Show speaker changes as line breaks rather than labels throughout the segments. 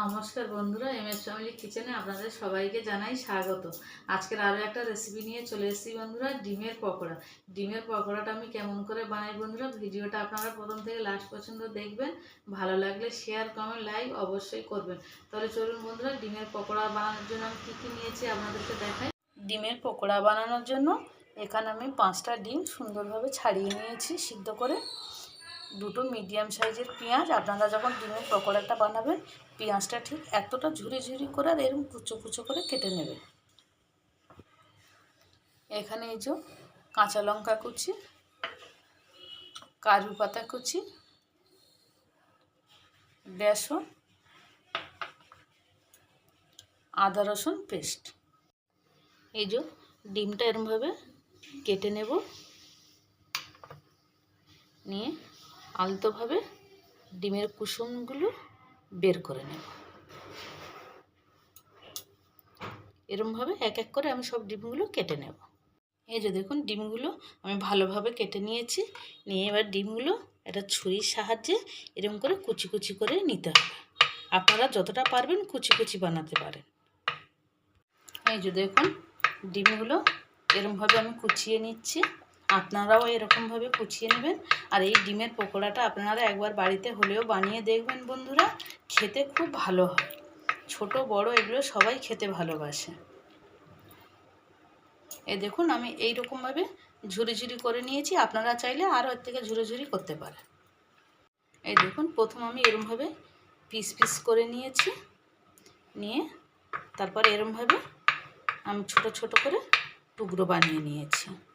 নমস্কার বন্ধুরা M S family কিচেনে আপনাদের সবাইকে জানাই স্বাগত। আজকের আরও একটা রেসিপি নিয়ে চলে এসেছি বন্ধুরা, ডিমের পকোড়া। ডিমের পকোড়াটা আমি কেমন করে বানাই বন্ধুরা, ভিডিওটা আপনারা প্রথম থেকে লাস্ট পর্যন্ত দেখবেন। ভালো লাগলে শেয়ার কমেন্ট লাইক অবশ্যই করবেন। তাহলে চলুন বন্ধুরা, ডিমের পকোড়া বানানোর জন্য আমি কী কী নিয়েছি আপনাদেরকে দেখাই। ডিমের পকোড়া বানানোর জন্য এখানে আমি পাঁচটা ডিম সুন্দরভাবে ছাড়িয়ে নিয়েছি সিদ্ধ করে। দুটো মিডিয়াম সাইজের পেঁয়াজ আপনারা যখন ডিমের পকোড়াটা বানাবেন, পেঁয়াজটা ঠিক এতটা ঝুরি ঝুরি করে আর এরকম কুচো কুচো করে কেটে নেবে এখানে এই যে কাঁচা লঙ্কা কুচি, কাজু পাতা কুচি, বেসন, আদা রসুন পেস্ট। এই যে ডিমটা এরমভাবে কেটে নেব। নিয়ে আলতোভাবে ডিমের কুসুমগুলো বের করে নেব। এরমভাবে এক এক করে আমি সব ডিমগুলো কেটে নেব। এই যে দেখুন, ডিমগুলো আমি ভালোভাবে কেটে নিয়েছি। নিয়ে এবার ডিমগুলো একটা ছুরির সাহায্যে এরম করে কুচি কুচি করে নিতে হবে। আপনারা যতটা পারবেন কুচি কুচি বানাতে পারেন। এই যে দেখুন, ডিমগুলো এরমভাবে আমি কুচিয়ে নিচ্ছি। আপনারাও এরকমভাবে কুচিয়ে নেবেন। আর এই ডিমের পকোড়াটা আপনারা একবার বাড়িতে হলেও বানিয়ে দেখবেন বন্ধুরা, খেতে খুব ভালো হয়। ছোট, বড় এগুলো সবাই খেতে ভালোবাসে। এ দেখুন, আমি এই রকমভাবে ঝুরি ঝুরি করে নিয়েছি। আপনারা চাইলে আরও এর থেকে ঝুরি ঝুরি করতে পারেন। এই দেখুন, প্রথম আমি এরমভাবে পিস পিস করে নিয়েছি। নিয়ে তারপর এরমভাবে আমি ছোট ছোট করে টুকরো বানিয়ে নিয়েছি।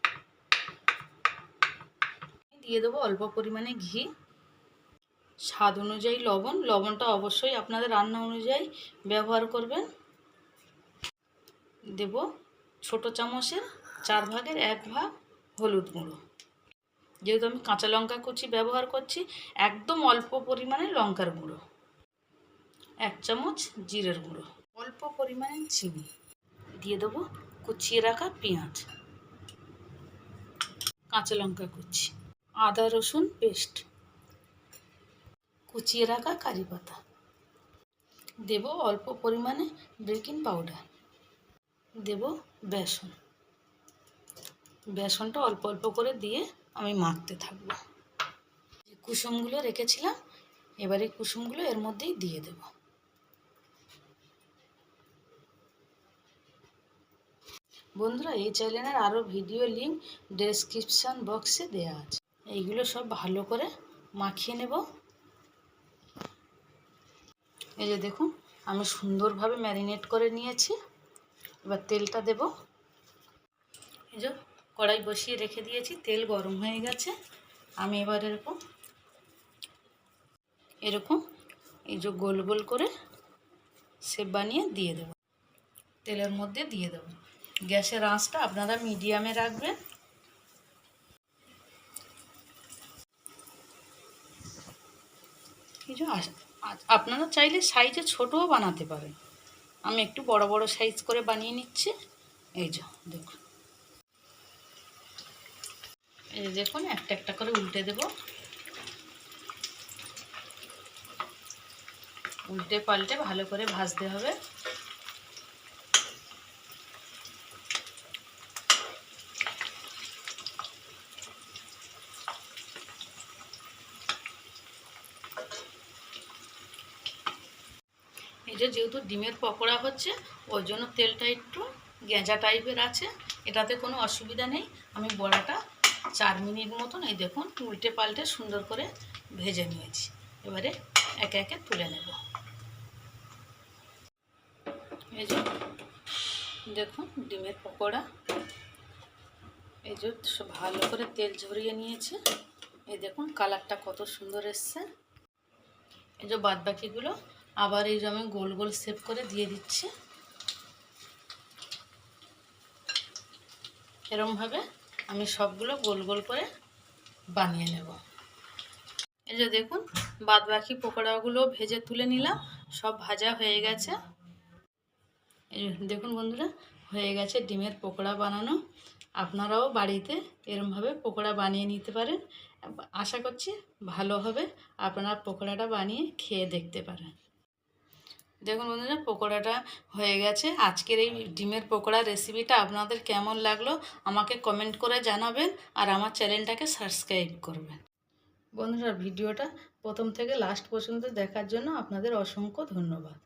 দিয়ে দেবো অল্প পরিমাণে ঘি। স্বাদ অনুযায়ী লবণ। লবণটা অবশ্যই আপনাদের রান্না অনুযায়ী ব্যবহার করবেন। দেব ছোট চামচের চার ভাগের এক ভাগ হলুদ গুঁড়ো। যেহেতু আমি কাঁচা লঙ্কা কুচি ব্যবহার করছি, একদম অল্প পরিমাণে লঙ্কার গুঁড়ো। এক চামচ জিরের গুঁড়ো। অল্প পরিমাণে চিনি। দিয়ে দেবো কুচিয়ে রাখা পেঁয়াজ। কাঁচা লঙ্কা কুচি। আদা, রসুন, পেস্ট। কুচিয়ে রাখা কারি পাতা। দেব অল্প পরিমাণে বেকিং পাউডার। দেব বেসন। বেসনটা অল্প অল্প করে দিয়ে আমি মাখতে থাকব। কুসুমগুলো রেখেছিলাম, এবারে কুসুমগুলো এর মধ্যেই দিয়ে দেব। বন্ধুরা, এই চ্যানেলের আরও ভিডিও লিঙ্ক ডেসক্রিপশান বক্সে দেওয়া আছে। এইগুলো সব ভালো করে মাখিয়ে নেব। এই যে দেখুন, আমি সুন্দরভাবে ম্যারিনেট করে নিয়েছি। এবার তেলটা দেব। এই যে কড়াই বসিয়ে রেখে দিয়েছি, তেল গরম হয়ে গেছে। আমি এবার এরকম এরকম এই যে গোল গোল করে সেপ বানিয়ে দিয়ে দেব। তেলের মধ্যে দিয়ে দেব। গ্যাসের আঁচটা আপনারা মিডিয়ামে রাখবেন। কিছু আপনারা চাইলে সাইজে ছোটও বানাতে পারেন। আমি একটু বড় বড় সাইজ করে বানিয়ে নিচ্ছি। এই যে, দেখুন। এই দেখুন, একটা একটা করে উল্টে দেব। উল্টে পাল্টে ভালো করে ভাজতে হবে। যে যেহেতু ডিমের পকোড়া হচ্ছে, ওই জন্য তেলটা একটু গেঁজা টাইপের আছে। এটাতে কোনো অসুবিধা নেই। আমি বড়াটা চার মিনিট মতন এই দেখুন উল্টে পাল্টে সুন্দর করে ভেজে নিয়েছি। এবারে একে একে তুলে নেব। এই যে দেখুন ডিমের পকোড়া। এই যে ভালো করে তেল ঝরিয়ে নিয়েছে। এই দেখুন কালারটা কত সুন্দর এসছে। এই যে বাদ বাকিগুলো আবার এই আমি গোল গোল সেভ করে দিয়ে দিচ্ছি। এরমভাবে আমি সবগুলো গোল গোল করে বানিয়ে নেব। এই যে দেখুন বাদ বাকি পকোড়াগুলো ভেজে তুলে নিলাম, সব ভাজা হয়ে গেছে। দেখুন বন্ধুরা, হয়ে গেছে ডিমের পকোড়া বানানো। আপনারাও বাড়িতে এরমভাবে পকোড়া বানিয়ে নিতে পারেন। আশা করছি ভালো হবে। আপনারা পকোড়াটা বানিয়ে খেয়ে দেখতে পারেন। দেখুন বন্ধুরা, পকোড়াটা হয়ে গেছে। আজকের এই ডিমের পকোড়া রেসিপিটা আপনাদের কেমন লাগল আমাকে কমেন্ট করে জানাবেন আর আমার চ্যানেলটাকে সাবস্ক্রাইব করবেন। বন্ধুরা, ভিডিওটা প্রথম থেকে লাস্ট পর্যন্ত দেখার জন্য আপনাদের অসংখ্য ধন্যবাদ।